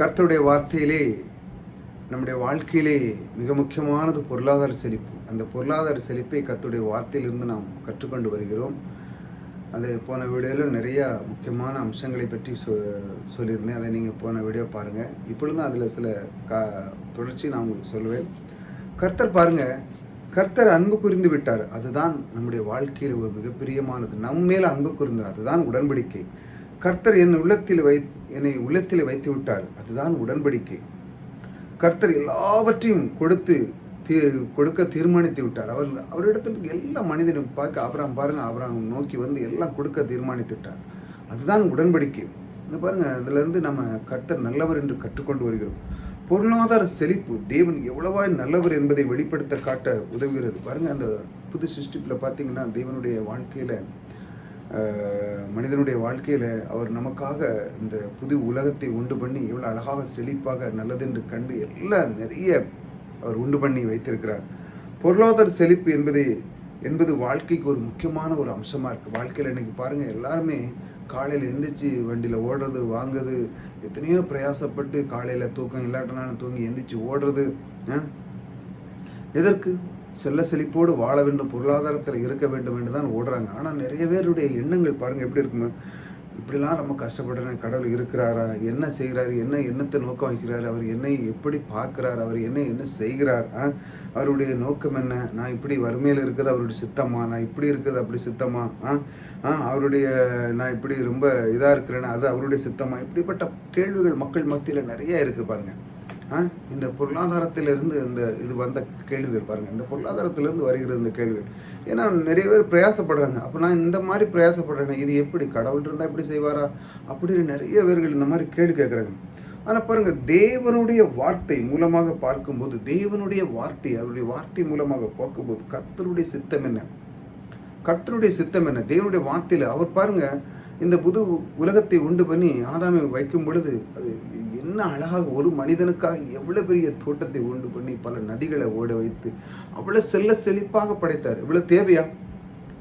கர்த்தருடைய வார்த்தையிலே நம்முடைய வாழ்க்கையிலே மிக முக்கியமானது பொருளாதார செழிப்பு. அந்த பொருளாதார செழிப்பை கர்த்தருடைய வார்த்தையிலிருந்து நாம் கற்றுக்கொண்டு வருகிறோம். அது போன வீடியோவில் நிறையா முக்கியமான அம்சங்களை பற்றி சொ சொல்லியிருந்தேன். அதை நீங்கள் போன வீடியோ பாருங்கள் இப்பொழுதும் அதில் சில கா தொடர்ச்சி நான் உங்களுக்கு சொல்லுவேன் கர்த்தர் பாருங்கள் கர்த்தர் அன்பு புரிந்து விட்டார். அதுதான் நம்முடைய வாழ்க்கையில் ஒரு மிகப்பிரியமானது நம்ம மேலே அன்பு கூர்ந்தார் அதுதான் உடன்படிக்கை. கர்த்தர் என் உள்ளத்தில் வை என்னை உள்ளத்தில் வைத்து விட்டார் அதுதான் உடன்படிக்கை. கர்த்தர் எல்லாவற்றையும் கொடுத்து தீ கொடுக்க தீர்மானித்து விட்டார். அவர் அவரிடத்தில் எல்லா மனிதனும் பார்க்க அப்புறம் பாருங்கள் அப்புறம் நோக்கி வந்து எல்லாம் கொடுக்க தீர்மானித்து விட்டார். அதுதான் உடன்படிக்கை. இந்த பாருங்கள் அதுலேருந்து நம்ம கர்த்தர் நல்லவர் என்று கற்றுக்கொண்டு வருகிறோம். பொருளாதார செழிப்பு தேவன் எவ்வளவாய் நல்லவர் என்பதை வெளிப்படுத்த காட்ட உதவுகிறது. பாருங்கள் அந்த புது சிருஷ்டிப்பில் பார்த்தீங்கன்னா தேவனுடைய வாழ்க்கையில் மனிதனுடைய வாழ்க்கையில் அவர் நமக்காக இந்த புது உலகத்தை உண்டு பண்ணி எவ்வளோ அழகாக செழிப்பாக நல்லதென்று கண்டு எல்லாம் நிறைய அவர் உண்டு பண்ணி வைத்திருக்கிறார். பொருளாதார செழிப்பு என்பது என்பது வாழ்க்கைக்கு ஒரு முக்கியமான ஒரு அம்சமாக இருக்குது வாழ்க்கையில் இன்றைக்கி பாருங்கள் எல்லாருமே காலையில் எந்திரிச்சு வண்டியில் ஓடுறது வாங்குறது எத்தனையோ பிரயாசப்பட்டு காலையில் தூக்கம் இல்லாட்டினாலும் தூங்கி எந்திரிச்சு ஓடுறது எதற்கு? செல்ல செழிப்போடு வாழ வேண்டும் பொருளாதாரத்தில் இருக்க வேண்டும் என்று தான் ஓடுறாங்க. ஆனால் நிறைய பேருடைய எண்ணங்கள் பாருங்கள் எப்படி இருக்குங்க இப்படிலாம் நம்ம கஷ்டப்படுறேன் கடவுள் இருக்கிறாரா என்ன செய்கிறாரு என்ன எண்ணத்தை நோக்கம் வைக்கிறாரு அவர் என்னை எப்படி பார்க்குறார் அவர் என்ன என்ன செய்கிறார் அவருடைய நோக்கம் என்ன? நான் இப்படி வறுமையில் இருக்கிறது அவருடைய சித்தமா? நான் இப்படி இருக்கிறது அப்படி சித்தமா? ஆ? அவருடைய நான் இப்படி ரொம்ப இதாக இருக்கிறேன்னா அது அவருடைய சித்தமா? இப்படிப்பட்ட கேள்விகள் மக்கள் மத்தியில் நிறைய இருக்குது பாருங்கள் இந்த பொருளாதாரத்திலிருந்து இந்த இது வந்த கேள்விகள் பாருங்கள் இந்த பொருளாதாரத்திலேருந்து வருகிறது இந்த கேள்விகள். ஏன்னா நிறைய பேர் பிரயாசப்படுறாங்க. அப்போ நான் இந்த மாதிரி பிரயாசப்படுறேன் இது எப்படி? கடவுள் இருந்தால் எப்படி செய்வாரா? அப்படின்னு நிறைய பேர்கள் இந்த மாதிரி கேள்வி கேட்குறாங்க ஆனால் பாருங்கள் தேவனுடைய வார்த்தை மூலமாக பார்க்கும்போது தேவனுடைய வார்த்தை அவருடைய வார்த்தை மூலமாக பார்க்கும்போது கத்தருடைய சித்தம் என்ன? கர்த்தருடைய சித்தம் என்ன? தேவனுடைய வார்த்தையில் அவர் பாருங்கள் இந்த புது உலகத்தை உண்டு பண்ணி ஆதாமை வைக்கும் பொழுது அது என்ன அழகாக ஒரு மனிதனுக்காக எவ்வளோ பெரிய தோட்டத்தை உண்டு பண்ணி பல நதிகளை ஓட வைத்து அவ்வளோ செல்ல செழிப்பாக படைத்தார். இவ்வளோ தேவையா?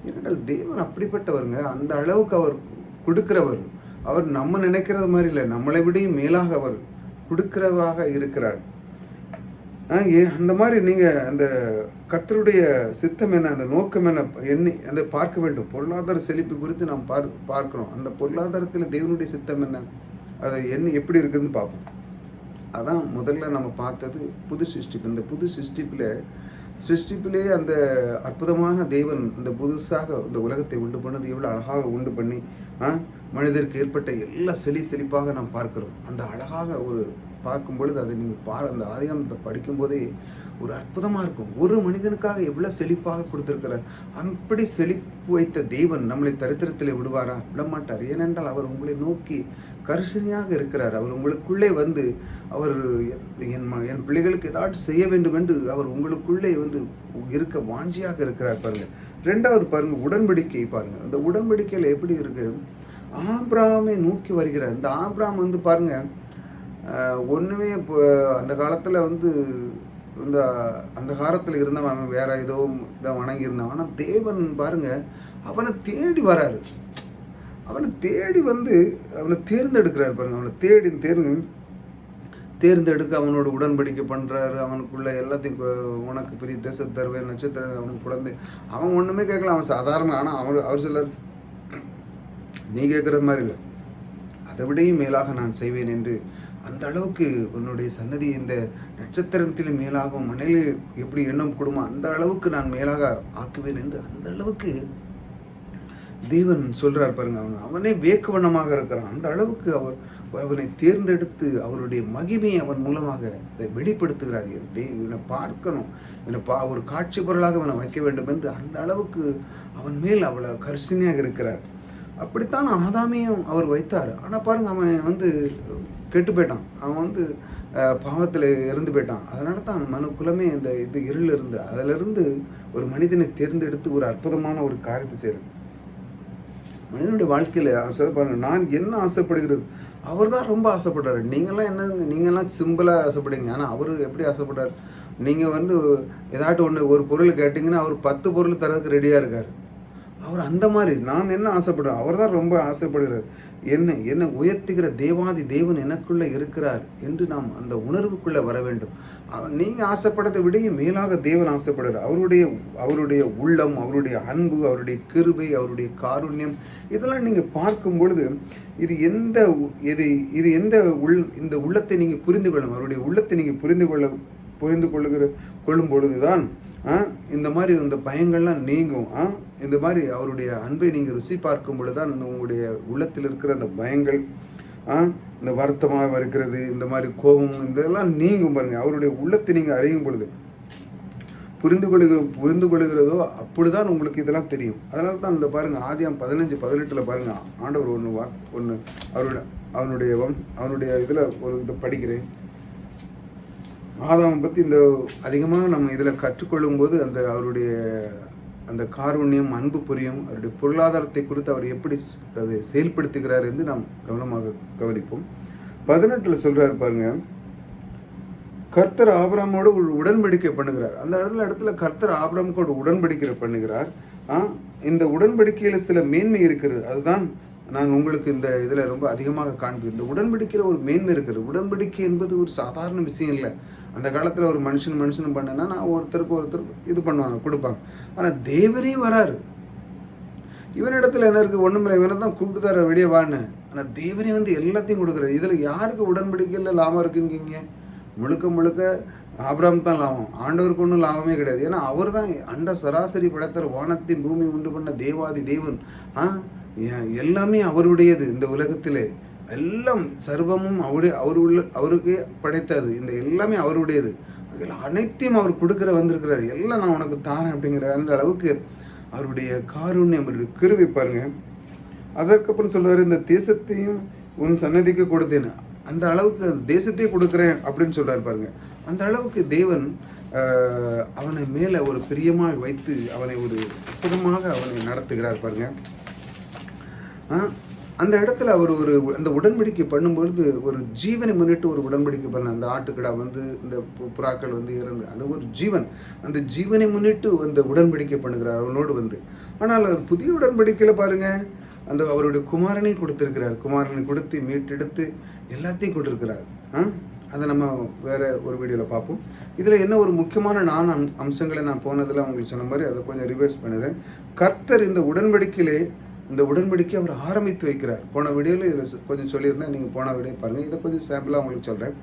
ஏனென்றால் தேவன் அப்படிப்பட்டவருங்க. அந்த அளவுக்கு அவர் கொடுக்கிறவர். அவர் நம்ம நினைக்கிறது மாதிரி இல்லை. நம்மளை விடையும் மேலாக அவர் கொடுக்கிறவாக இருக்கிறார். ஏ அந்த மாதிரி நீங்கள் அந்த கர்த்தருடைய சித்தம் என்ன அந்த நோக்கம் என்ன எண்ணி அந்த பார்க்க வேண்டும். பொருளாதார செழிப்பு குறித்து நாம் பார் பார்க்குறோம். அந்த பொருளாதாரத்தில் தேவனுடைய சித்தம் என்ன? அது என்ன எப்படி இருக்குதுன்னு பார்ப்போம். அதான் முதல்ல நம்ம பார்த்தது புது சிருஷ்டிப்பு. இந்த புது சிருஷ்டிப்பில் சிருஷ்டிப்பிலே அந்த அற்புதமான தெய்வன் இந்த புதுசாக இந்த உலகத்தை உண்டு பண்ணது எவ்வளோ அழகாக உண்டு பண்ணி மனிதருக்கு ஏற்பட்ட எல்லா செழி செழிப்பாக நாம் பார்க்கிறோம். அந்த அழகாக ஒரு பார்க்கும் பொழுது அதை நீங்கள் பா அந்த ஆதிகாமத்தை படிக்கும்போதே ஒரு அற்புதமாக இருக்கும். ஒரு மனிதனுக்காக எவ்வளோ செழிப்பாக கொடுத்துருக்கிறார். அப்படி செழிப்பு வைத்த தெய்வன் நம்மளை தரித்திரத்தில் விடுவாரா? விடமாட்டார். ஏனென்றால் அவர் உங்களை நோக்கி கரிசனையாக இருக்கிறார். அவர் உங்களுக்குள்ளே வந்து அவர் என் என் பிள்ளைகளுக்கு ஏதாச்சும் செய்ய வேண்டும் என்று அவர் உங்களுக்குள்ளே வந்து இருக்க வாஞ்சியாக இருக்கிறார் பாருங்கள் ரெண்டாவது பாருங்கள் உடன்படிக்கை பாருங்கள் அந்த உடன்படிக்கையில் எப்படி இருக்குது ஆப்ராமை நோக்கி வருகிறார். இந்த ஆப்ராம் வந்து பாருங்கள் ஒன்றுமே இப்போ அந்த காலத்தில் வந்து இந்த அந்த காலத்தில் இருந்தவன் அவன் வேற ஏதோ இதை வணங்கியிருந்தான். ஆனால் தேவன் பாருங்க அவனை தேடி வராரு. அவனை தேடி வந்து அவனை தேர்ந்தெடுக்கிறார் பாருங்க. அவனை தேடி தேர்ந்து தேர்ந்தெடுக்க அவனோட உடன்படிக்கை பண்ணுறாரு அவனுக்குள்ள எல்லாத்தையும் உனக்கு பெரிய தேசத்தை தருவேன் நட்சத்திரம் அவனுக்கு குழந்தை. அவன் ஒன்றுமே கேட்கல. அவன் சாதாரண ஆனால் அவர் அவர் சொல்லார் நீ கேட்குறது மாதிரி இல்லை. அதை விடையும் மேலாக நான் செய்வேன் என்று அந்த அளவுக்கு உன்னுடைய சன்னதி இந்த நட்சத்திரத்திலும் மேலாகும் மனையில் எப்படி எண்ணம் கொடுமா அந்த அளவுக்கு நான் மேலாக ஆக்குவேன் என்று அந்த அளவுக்கு தேவன் சொல்கிறார் பாருங்க. அவன் அவனே வேக்குவண்ணமாக இருக்கிறான். அந்த அளவுக்கு அவர் அவனை தேர்ந்தெடுத்து அவருடைய மகிமையை அவன் மூலமாக அதை வெளிப்படுத்துகிறார். இவனை பார்க்கணும். இவனை பா ஒரு காட்சி பொருளாக அவனை வைக்க வேண்டும் என்று அந்த அளவுக்கு அவன் மேல் அவ்வளோ கரிசனையாக இருக்கிறார். அப்படித்தான் ஆதாமையும் அவர் வைத்தார். ஆனால் பாருங்கள் அவன் வந்து கெட்டு போயிட்டான். அவன் வந்து பாவத்தில் இறந்து போயிட்டான். அதனால தான் மனு குலமே இந்த இது இருள் இருந்து. அதிலிருந்து ஒரு மனிதனை தேர்ந்தெடுத்து ஒரு அற்புதமான ஒரு காரியத்தை செய்கிறேன் மனிதனுடைய வாழ்க்கையில் சொல்ல பாருங்கள் நான் என்ன ஆசைப்படுகிறது? அவர் தான் ரொம்ப ஆசைப்படுறாரு. நீங்கள்லாம் என்னங்க நீங்கள்லாம் சிம்பிளாக ஆசைப்படுங்க ஆனால் அவர் எப்படி ஆசைப்படுறார்? நீங்கள் வந்து ஏதாட்டும் ஒன்று ஒரு பொருள் கேட்டிங்கன்னா அவர் பத்து பொருள் தரதுக்கு ரெடியாக இருக்கார். அவர் அந்த மாதிரி நாம் என்ன ஆசைப்படுறோம் அவர் தான் ரொம்ப ஆசைப்படுகிறார். என்ன என்ன உயர்த்துகிற தேவாதி தேவன் எனக்குள்ளே இருக்கிறார் என்று நாம் அந்த உணர்வுக்குள்ளே வர வேண்டும். நீங்கள் ஆசைப்படுறதை விடையும் மேலாக தேவன் ஆசைப்படுகிறார். அவருடைய அவருடைய உள்ளம் அவருடைய அன்பு அவருடைய கிருபை அவருடைய காருண்யம் இதெல்லாம் நீங்கள் பார்க்கும் பொழுது இது எந்த உ- இது இது எந்த உள் இந்த உள்ளத்தை நீங்கள் புரிந்து கொள்ளும் அவருடைய உள்ளத்தை நீங்கள் புரிந்து கொள்ள புரிந்து கொள்ளுகிற கொள்ளும் பொழுதுதான் இந்த மாதிரி இந்த பயங்கள்லாம் நீங்கும். ஆ, இந்த மாதிரி அவருடைய அன்பை நீங்கள் ருசி பார்க்கும் பொழுது தான் உங்களுடைய உள்ளத்தில் இருக்கிற அந்த பயங்கள் ஆ, இந்த வருத்தமாக இருக்கிறது இந்த மாதிரி கோபம் இதெல்லாம் நீங்கும் பாருங்கள் அவருடைய உள்ளத்தை நீங்கள் அறியும் பொழுது. புரிந்து கொள்கிற புரிந்து கொள்கிறதோ அப்படிதான் உங்களுக்கு இதெல்லாம் தெரியும். அதனால தான் இந்த பாருங்கள் ஆதியம் பதினஞ்சு பதினெட்டில் பாருங்கள் ஆண்டவர் ஒன்று வா ஒன்று அவருடைய அவனுடைய அவனுடைய இதில் ஒரு இதை படிக்கிறேன். ஆதாமை பற்றி இந்த அதிகமாக நம்ம இதில் கற்றுக்கொள்ளும் போது அந்த அவருடைய அந்த காருண்யம் அன்பு புரியும் அவருடைய பொருளாதாரத்தை குறித்து அவர் எப்படி அதை செயல்படுத்துகிறார் என்று நாம் கவனமாக கவனிப்போம். பதினெட்டில் சொல்கிறாரு பாருங்க கர்த்தர் ஆபிரமோடு ஒரு உடன்படிக்கை பண்ணுகிறார். அந்த இடத்துல இடத்துல கர்த்தர் ஆபிரமுக்கு ஒரு உடன்படிக்கை பண்ணுகிறார். ஆ, இந்த உடன்படிக்கையில் சில மேன்மை இருக்கிறது. அதுதான் நான் உங்களுக்கு இந்த இதில் ரொம்ப அதிகமாக காண்பேன் இந்த உடன்படிக்கையில் ஒரு மேன்மை இருக்கிறது. உடன்படிக்கை என்பது ஒரு சாதாரண விஷயம் இல்லை. அந்த காலத்தில் ஒரு மனுஷன் மனுஷன் பண்ணனா நான் ஒருத்தருக்கு ஒருத்தருக்கு இது பண்ணுவாங்க கொடுப்பாங்க. ஆனால் தேவரே வராரு. இவனிடத்தில் என்ன இருக்குது ஒன்றுமில்லை இவனை தான் கூப்பிட்டு தர வெளியே வான்னு ஆனால் தேவனே வந்து எல்லாத்தையும் கொடுக்குறாரு. இதில் யாருக்கு உடன்படிக்கையில் லாபம் இருக்குங்கீங்க முழுக்க முழுக்க ஆபிரகாம் தான் லாபம். ஆண்டவருக்கு ஒன்றும் லாபமே கிடையாது. ஏன்னா அவர் தான் அண்ட சராசரி படைத்தர் வானத்தின் பூமி உண்டு பண்ண தேவாதி தேவன். ஆ எல்லாமே அவருடையது இந்த உலகத்திலே. எல்லாம் சர்வமும் அவருடைய அவர் உள்ள அவருக்கு படைத்தது. இந்த எல்லாமே அவருடையது. அதில் அனைத்தையும் அவர் கொடுக்குற வந்திருக்கிறார். எல்லாம் நான் உனக்கு தாரேன் அப்படிங்கிற அந்த அளவுக்கு அவருடைய காருண்யம் அவருடைய கிருவி பாருங்க. அதற்கப்புறம் சொல்கிறார் இந்த தேசத்தையும் உன் சன்னதிக்கு கொடுத்தேன். அந்த அளவுக்கு அந்த தேசத்தையே கொடுக்குறேன் அப்படின்னு சொல்கிறார் பாருங்க. அந்த அளவுக்கு தேவன் அவனை மேலே ஒரு பிரியமாக வைத்து அவனை ஒரு அற்புதமாக அவனை நடத்துகிறார் பாருங்க. ஆ, அந்த இடத்துல அவர் ஒரு அந்த உடன்படிக்கை பண்ணும்பொழுது ஒரு ஜீவனை முன்னிட்டு ஒரு உடன்படிக்கை பண்ண அந்த ஆட்டுக்கடா வந்து இந்த புறாக்கள் வந்து இறந்து அந்த ஒரு ஜீவன். அந்த ஜீவனை முன்னிட்டு அந்த உடன்படிக்கை பண்ணுகிறார் அவனோடு வந்து. ஆனால் அது புதிய உடன்படிக்கையில் பாருங்கள் அந்த அவருடைய குமாரனை கொடுத்துருக்கிறார். குமாரனை கொடுத்து மீட்டெடுத்து எல்லாத்தையும் கொடுத்துருக்கிறார். ஆ? அதை நம்ம வேறு ஒரு வீடியோவில் பார்ப்போம். இதில் என்ன ஒரு முக்கியமான நான் அம்- அம்சங்களை நான் போனதில் உங்களுக்கு சொன்ன மாதிரி அதை கொஞ்சம் ரிவைஸ் பண்ணுதேன் கர்த்தர் இந்த உடன்படிக்கையிலே இந்த உடன்படிக்கை அவர் ஆரம்பித்து வைக்கிறார். போன வீடியோவில் இதில் கொஞ்சம் சொல்லியிருந்தேன். நீங்கள் போன வீடியோ பாருங்கள் இதை கொஞ்சம் சாம்பிளாக உங்களுக்கு சொல்கிறேன்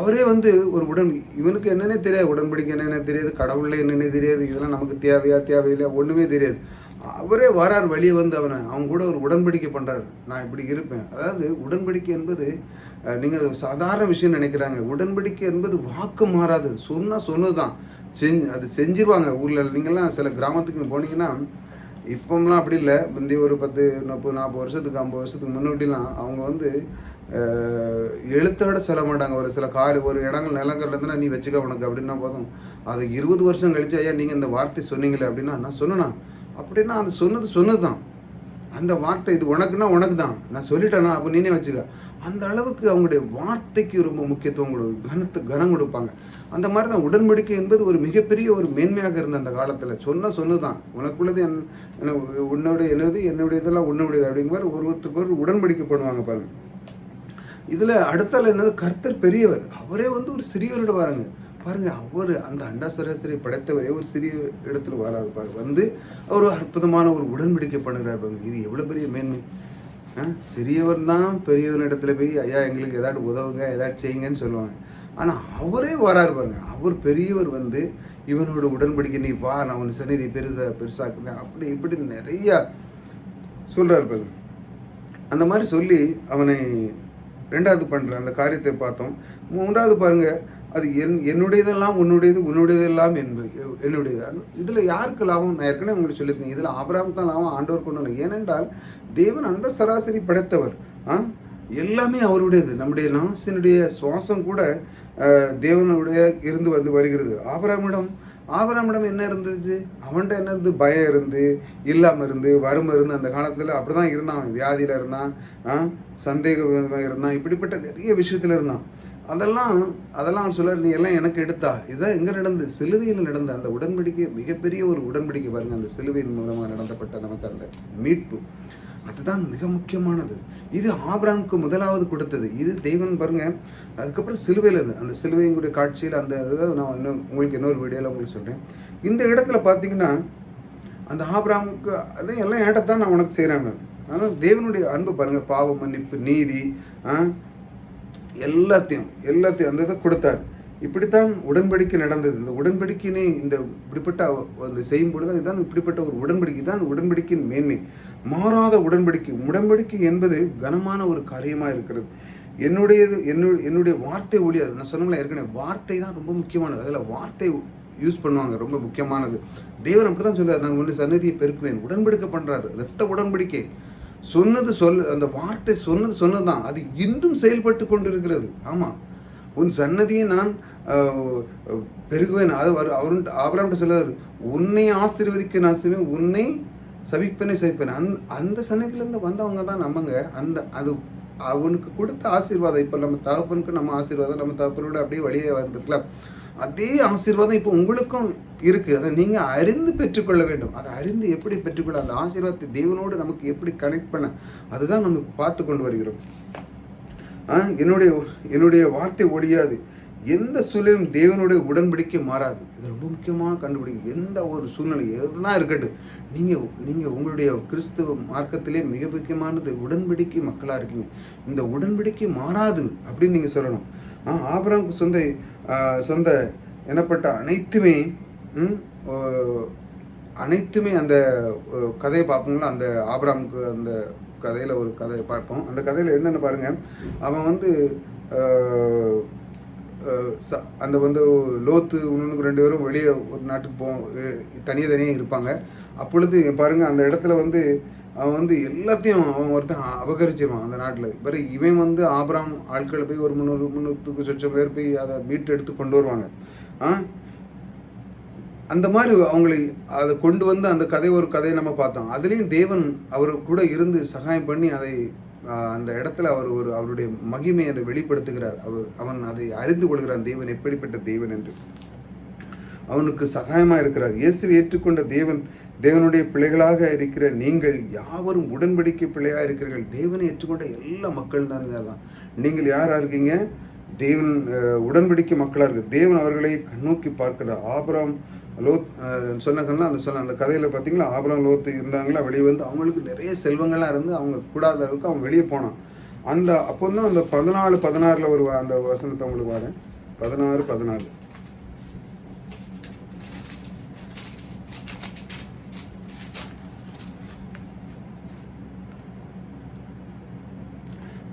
அவரே வந்து ஒரு உடன் இவனுக்கு என்னென்ன தெரியாது. உடன்படிக்கை என்னென்ன தெரியாது. கடவுளில் என்னென்ன தெரியாது. இதெல்லாம் நமக்கு தேவையா தேவையில்லையா? ஒன்றுமே தெரியாது. அவரே வரார் வழியை வந்து அவனை. அவங்க கூட ஒரு உடன்படிக்கை பண்ணுறாரு நான் இப்படி இருப்பேன். அதாவது உடன்படிக்கை என்பது நீங்கள் சாதாரண விஷயம் நினைக்கிறாங்க. உடன்படிக்கை என்பது வாக்கு மாறாது. சொன்னால் சொன்னது தான் செஞ்சு அது செஞ்சிருவாங்க. ஊரில் நீங்கள்லாம் சில கிராமத்துக்கு போனீங்கன்னா இப்போம்லாம் அப்படி இல்லை. முந்தி ஒரு பத்து முப்பது நாற்பது வருஷத்துக்கு ஐம்பது வருஷத்துக்கு முன்னாடிலாம் அவங்க வந்து எழுத்தோட சொல்ல மாட்டாங்க. ஒரு சில கார் ஒரு இடங்கள் நிலங்கள் இருந்தால் நீ வச்சுக்க உனக்கு அப்படின்னா போதும். அது இருபது வருஷம் கழிச்சு ஐயா நீங்கள் இந்த வார்த்தை சொன்னீங்களே அப்படின்னா நான் சொன்னேனா? அப்படின்னா அது சொன்னது சொன்னது தான் அந்த வார்த்தை இது உனக்குன்னா உனக்கு தான் நான் சொல்லிட்டேனா அப்போ நீனே வச்சுக்க. அந்த அளவுக்கு அவங்களுடைய வார்த்தைக்கு ரொம்ப முக்கியத்துவம் கொடு கனத்து கனம் கொடுப்பாங்க. அந்த மாதிரி தான் உடன்படிக்கை என்பது ஒரு மிகப்பெரிய ஒரு மேன்மையாக இருந்த அந்த காலத்தில். சொன்ன சொன்னு தான் உனக்குள்ளது என் என்ன- உன்னுடைய என்னது என்னுடைய இதெல்லாம் உன்னுடையது அப்படிங்கிற ஒரு ஒருத்தருக்கு ஒரு உடன்படிக்கை பண்ணுவாங்க பாருங்க. இதில் அடுத்தால என்னது கர்த்தர் பெரியவர். அவரே வந்து ஒரு சிறியவரோட வராங்க. பாருங்க அவர் அந்த அண்டா சராசரி படைத்தவரே ஒரு சிறிய இடத்துல வராது பாரு. வந்து அவர் அற்புதமான ஒரு உடன்படிக்கை பண்ணுகிறார் பாருங்க. இது எவ்வளோ பெரிய மேன்மை. ஆ, சிறியவர் தான் பெரியவன் இடத்துல போய் ஐயா எங்களுக்கு ஏதாட்டு உதவுங்க ஏதாட்டு செய்யுங்கன்னு சொல்லுவாங்க. ஆனால் அவரே வராரு பாருங்க. அவர் பெரியவர் வந்து இவனோட உடன்படிக்கை நீ வா நான் உன் சந்நிதி பெருசா பெருசாக்குறேன். அப்படி இப்படி நிறையா சொல்கிறார் பாருங்க. அந்த மாதிரி சொல்லி அவனை ரெண்டாவது பண்ணுற அந்த காரியத்தை பார்த்தோம். மூன்றாவது பாருங்கள் அது என் என்னுடையதெல்லாம் உன்னுடையது உன்னுடையதெல்லாம் என்பது என்னுடையது. இதில் யாருக்கு லாபம்? நான் ஏற்கனவே உங்களுக்கு சொல்லியிருக்கேன். இதில் ஆபராம் தான் லாபம் ஆண்டவர் கொண்டு ஏனென்றால் தேவன் அண்ட சராசரி படைத்தவர். ஆ? எல்லாமே அவருடையது. நம்முடைய நாசினுடைய சுவாசம் கூட தேவனுடைய இருந்து வந்து வருகிறது. ஆபராமிடம் ஆபராமிடம் என்ன இருந்துச்சு அவன்கிட்ட என்ன இருந்து? பயம் இருந்து இல்லாமல் இருந்து வறுமை இருந்து அந்த காலத்தில் அப்படி தான் இருந்தான். அவன் வியாதியில் இருந்தான். ஆ, இருந்தான். இப்படிப்பட்ட நிறைய விஷயத்தில் இருந்தான். அதெல்லாம் அதெல்லாம் சொல்ல நீ எல்லாம் எனக்கு எடுத்தா. இதான் எங்கே நடந்து சிலுவையில் நடந்த அந்த உடன்படிக்கை மிகப்பெரிய ஒரு உடன்படிக்கை பாருங்க அந்த சிலுவையின் மூலமாக நடந்தப்பட்ட நமக்கு அந்த மீட்பு. அதுதான் மிக முக்கியமானது. இது ஆபிராமுக்கு முதலாவது கொடுத்தது. இது தெய்வன் பாருங்க அதுக்கப்புறம் சிலுவையில் அது அந்த சிலுவையினுடைய காட்சியில் அந்த இதை நான் இன்னும் உங்களுக்கு இன்னொரு வீடியோவில் உங்களுக்கு சொல்கிறேன் இந்த இடத்துல பார்த்தீங்கன்னா அந்த ஆபிராமுக்கு அதையும் எல்லாம் ஏட்டத்தான் நான் உனக்கு செய்கிறேன் ஆனால் தேவனுடைய அன்பு பாருங்கள் பாவ மன்னிப்பு நீதி ஆ, எல்லாத்தையும் எல்லாத்தையும் அந்த இதை கொடுத்தார். இப்படித்தான் உடன்படிக்கை நடந்தது. இந்த உடன்படிக்கையினை இந்த இப்படிப்பட்ட அந்த செய்யும் பொழுது இதுதான் இப்படிப்பட்ட ஒரு உடன்படிக்கை. தான் உடன்படிக்கையின் மேன்மை. மாறாத உடன்படிக்கை. உடன்படிக்கை என்பது கனமான ஒரு காரியமாக இருக்கிறது. என்னுடையது என்னுடைய என்னுடைய வார்த்தை ஒழியாது நான் சொன்னோம்ல ஏற்கனவே வார்த்தை தான் ரொம்ப முக்கியமானது. அதில் வார்த்தை யூஸ் பண்ணுவாங்க ரொம்ப முக்கியமானது. தேவன் அப்படி தான் சொல்லுவார் நான் ஒன்று சன்னதியை பெருக்குவேன். உடன்படிக்கை பண்ணுறாரு ரத்த உடன்படிக்கை. சொன்னது சொல் அந்த வார்த்தை சொன்னது சொன்னது தான் அது இன்றும் செயல்பட்டு கொண்டிருக்கிறது. ஆமாம் உன் சன்னதியை நான் பெருகுவேன். அது அவர் அவரு ஆபராம்கிட்ட சொல்லாது உன்னை ஆசீர்வதிக்க நான் செய்வேன். உன்னை சபிப்பனை சபிப்பேன். அந் அந்த சன்னதியிலேருந்து வந்தவங்க தான் நம்மங்க. அந்த அது அவனுக்கு கொடுத்த ஆசீர்வாதம். இப்போ நம்ம தகப்பனுக்கு நம்ம ஆசீர்வாதம் நம்ம தகப்பனோட அப்படியே வழியே வந்திருக்கலாம். அதே ஆசீர்வாதம் இப்போ உங்களுக்கும் இருக்குது அதை நீங்கள் அறிந்து பெற்றுக்கொள்ள வேண்டும். அதை அறிந்து எப்படி பெற்றுக்கொள்ள அந்த ஆசீர்வாதத்தை தேவனோடு நமக்கு எப்படி கனெக்ட் பண்ண அதுதான் நம்ம பார்த்து கொண்டு வருகிறோம். ஆ, என்னுடைய என்னுடைய வார்த்தை ஒழியாது. எந்த சூழலும் தேவனுடைய உடன்படிக்கை மாறாது. இது ரொம்ப முக்கியமாக கண்டுபிடிக்கும் எந்த ஒரு சூழ்நிலை எதுதான் இருக்கட்டும் நீங்கள் நீங்கள் உங்களுடைய கிறிஸ்துவ மார்க்கத்திலே மிக முக்கியமானது உடன்படிக்கை மக்களாக இருக்கீங்க. இந்த உடன்படிக்கை மாறாது அப்படின்னு நீங்கள் சொல்லணும். ஆபராமுக்கு சொந்த சொந்த எனப்பட்ட அனைத்துமே அனைத்துமே அந்த கதையை பார்ப்போங்களா அந்த ஆபிராமுக்கு அந்த கதையில் ஒரு கதையை பார்ப்போம். அந்த கதையில் என்னென்னு பாருங்கள் அவன் வந்து ச- அந்த வந்து லோத்து இன்னொன்று ரெண்டு பேரும் வெளியே ஒரு நாட்டுக்கு போ தனியாக தனியாக இருப்பாங்க. அப்பொழுது பாருங்கள் அந்த இடத்துல வந்து அவன் வந்து எல்லாத்தையும் அவன் ஒருத்தன் அபகரிச்சிருவான் அந்த நாட்டில். பிறகு இவன் வந்து ஆபராம் ஆட்களை போய் ஒரு முந்நூறு முந்நூற்றுக்கு சொச்சம் பேர் போய் அதை மீட்டு எடுத்து கொண்டு வருவாங்க. ஆ? அந்த மாதிரி அவங்களை அதை கொண்டு வந்து அந்த கதை ஒரு கதையை நம்ம பார்த்தோம். அதுலேயும் தேவன் அவர் கூட இருந்து சகாயம் பண்ணி அதை அந்த இடத்துல அவர் ஒரு அவருடைய மகிமையை அதை வெளிப்படுத்துகிறார். அவர் அவன் அதை அறிந்து கொள்கிறான் தேவன் எப்படிப்பட்ட தேவன் என்று. அவனுக்கு சகாயமாக இருக்கிறார். இயேசுவை ஏற்றுக்கொண்ட தேவன் தேவனுடைய பிள்ளைகளாக இருக்கிற நீங்கள் யாவரும் உடன்படிக்கை பிள்ளையாக இருக்கிறீர்கள். தேவனை ஏற்றுக்கொண்ட எல்லா மக்கள் தான் தான் நீங்கள் யாராக இருக்கீங்க? தேவன் உடன்படிக்கை மக்களாக இருக்கு. தேவன் அவர்களை கண்ணோக்கி பார்க்கிறார் ஆபரம் லோத் சொன்னாங்கன்னா அந்த சொன்ன அந்த கதையில் பார்த்தீங்களா ஆபரம் லோத்து இருந்தாங்களா? வெளியே வந்து அவங்களுக்கு நிறைய செல்வங்கள்லாம் இருந்து அவங்க கூடாத அளவுக்கு அவன் வெளியே போனான். அந்த அப்போ தான் அந்த பதினாலு பதினாறில் ஒரு வ- அந்த வசனத்தை அவங்களுக்கு வரேன். பதினாறு பதினாலு.